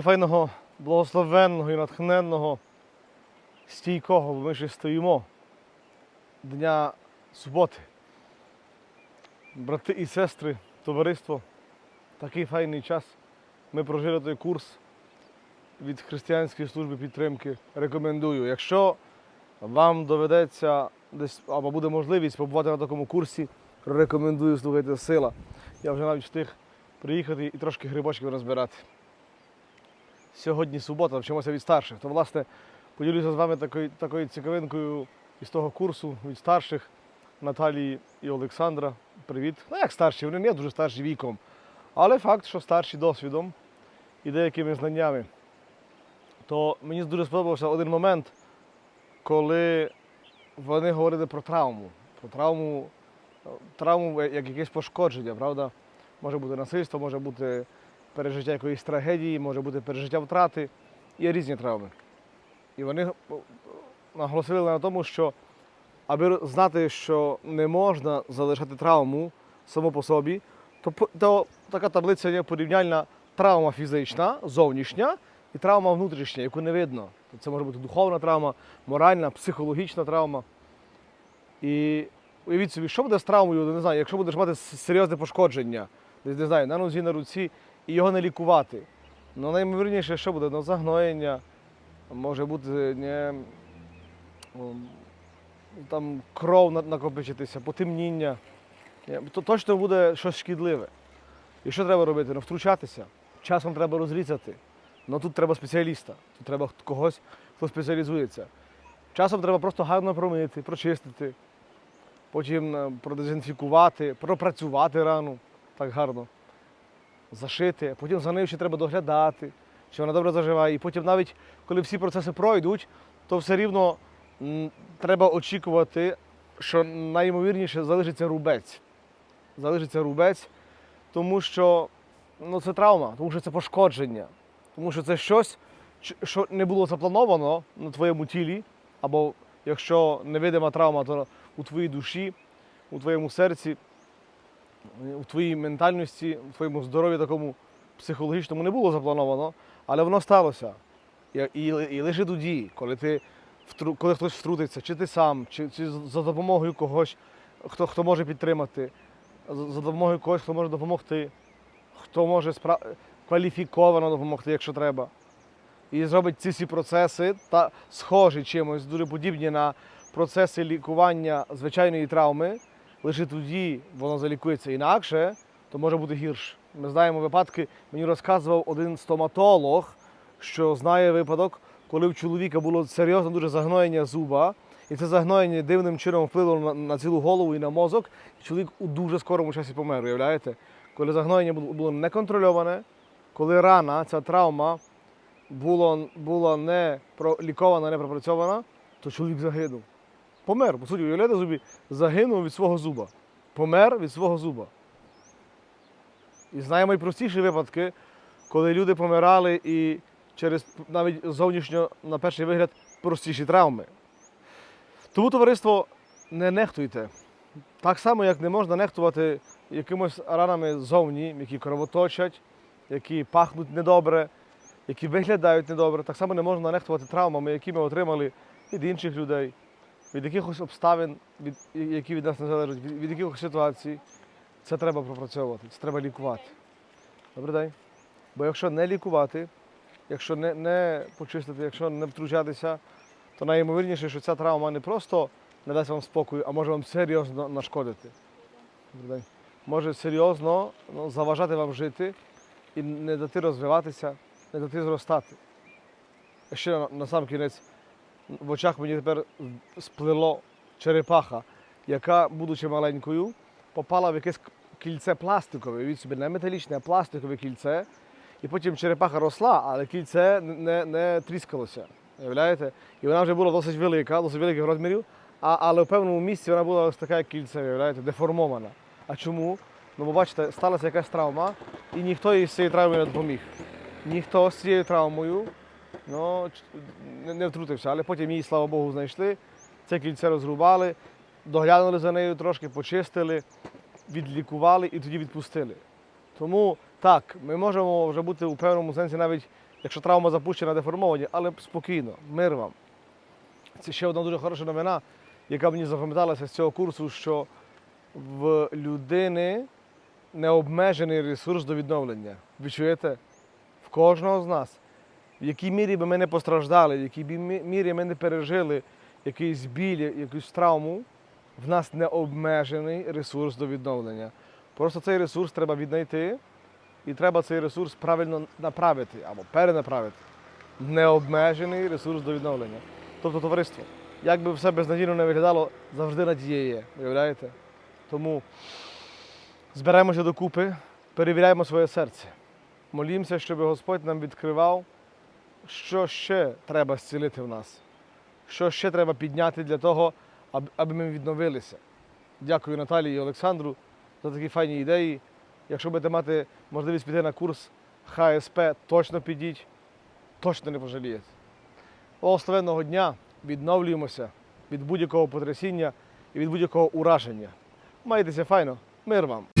файного, благословенного і натхненного, стійкого, бо ми ще стоїмо дня суботи. Брати і сестри, товариство, такий файний час. Ми прожили той курс від християнської служби підтримки. Рекомендую. Якщо вам доведеться десь або буде можливість побувати на такому курсі, рекомендую слухайте сила. Я вже навіть встиг приїхати і трошки грибочків розбирати. Сьогодні субота, вчимося від старших. То, власне, поділюся з вами такою, такою цікавинкою із того курсу від старших Наталії і Олександра. Привіт. Ну, як старші, вони не дуже старші віком. Але факт, що старші досвідом і деякими знаннями. То мені дуже сподобався один момент, коли вони говорили про травму. Про травму, травму як якесь пошкодження, правда? Може бути насильство, може бути пережиття якоїсь трагедії, може бути пережиття втрати. Є різні травми. І вони наголосили на тому, що аби знати, що не можна залишати травму само по собі, то, то така таблиця є порівняльна травма фізична, зовнішня і травма внутрішня, яку не видно. Це може бути духовна травма, моральна, психологічна травма. І уявіть собі, що буде з травмою, не знаю, якщо будеш мати серйозне пошкодження, не знаю, на нозі, на руці, і його не лікувати. Ну, найімовірніше, що буде? Ну, загноєння, може бути не, там кров накопичитися, потемніння. То точно буде щось шкідливе. І що треба робити? Ну, втручатися. Часом треба розрізати. Ну тут треба спеціаліста, тут треба когось, хто спеціалізується. Часом треба просто гарно промити, прочистити, потім е, продезінфікувати, пропрацювати рану так гарно, зашити. Потім за нею ще треба доглядати, чи вона добре заживає. І потім навіть коли всі процеси пройдуть, то все рівно треба очікувати, що найімовірніше залишиться рубець. Залишиться рубець, тому що ну, це травма, тому що це пошкодження, тому що це щось, що не було заплановано на твоєму тілі, або якщо невидима травма, то у твоїй душі, у твоєму серці, у твоїй ментальності, у твоєму здоров'ї такому психологічному не було заплановано, але воно сталося. І, і, і лише тоді, коли ти коли хтось втрутиться, чи ти сам, чи, чи за допомогою когось, хто, хто може підтримати, за допомогою когось, хто може допомогти, хто може спра... кваліфіковано допомогти, якщо треба. І зробить ці всі процеси та схожі чимось, дуже подібні на процеси лікування звичайної травми. Лише тоді воно залікується інакше, то може бути гірше. Ми знаємо випадки, мені розказував один стоматолог, що знає випадок, коли в чоловіка було серйозне дуже загноєння зуба, і це загноєння дивним чином вплинуло на, на цілу голову і на мозок, і чоловік у дуже скорому часі помер, уявляєте? Коли загноєння було, було неконтрольоване, коли рана, ця травма було, була не пролікована, не пропрацьована, то чоловік загинув. Помер, по суті, уявляєте собі, загинув від свого зуба. Помер від свого зуба. І знаємо і простіші випадки, коли люди помирали і через навіть зовнішньо, на перший вигляд, простіші травми. Тому, товариство, не нехтуйте. Так само, як не можна нехтувати якимось ранами зовні, які кровоточать, які пахнуть недобре, які виглядають недобре, так само не можна нехтувати травмами, які ми отримали від інших людей, від якихось обставин, від, які від нас не залежать, від, від якихось ситуацій. Це треба пропрацьовувати, це треба лікувати. Добрий день. Бо якщо не лікувати, якщо не, не почистити, якщо не втручатися, то найімовірніше, що ця травма не просто не дасть вам спокою, а може вам серйозно нашкодити. Добрий день. Може серйозно ну, заважати вам жити і не дати розвиватися, не дати зростати. Ще на, на сам кінець в очах мені тепер сплило черепаха, яка, будучи маленькою, попала в якесь кільце пластикове, від собі не металічне, а пластикове кільце. І потім черепаха росла, але кільце не, не тріскалося. Уявляєте? І вона вже була досить велика, досить великих розмірів, а, але в певному місці вона була ось така, як кільце, уявляєте, деформована. А чому? Ну, бо бачите, сталася якась травма, і ніхто їй з цією травмою не допоміг. Ніхто з цією травмою ну, не, втрутився, але потім її, слава Богу, знайшли. Це кільце розрубали, доглянули за нею трошки, почистили, відлікували і тоді відпустили. Тому так, ми можемо вже бути у певному сенсі навіть якщо травма запущена, деформовані, але спокійно, мир вам. Це ще одна дуже хороша новина, яка мені запам'яталася з цього курсу, що в людини необмежений ресурс до відновлення. Ви чуєте? В кожного з нас. В якій мірі би ми не постраждали, в якій мірі ми не пережили якийсь біль, якусь травму, в нас необмежений ресурс до відновлення. Просто цей ресурс треба віднайти, і треба цей ресурс правильно направити або перенаправити. Необмежений ресурс до відновлення. Тобто товариство, як би все безнадійно не виглядало, завжди надія є. Уявляєте? Тому зберемося докупи, перевіряємо своє серце. Молімося, щоб Господь нам відкривав, що ще треба зцілити в нас, що ще треба підняти для того, аби ми відновилися. Дякую Наталії і Олександру за такі файні ідеї. Якщо будете мати можливість піти на курс ХСП, точно підіть, точно не пожалієте. Благословенного дня відновлюємося від будь-якого потрясіння і від будь-якого ураження. Майтеся файно, мир вам!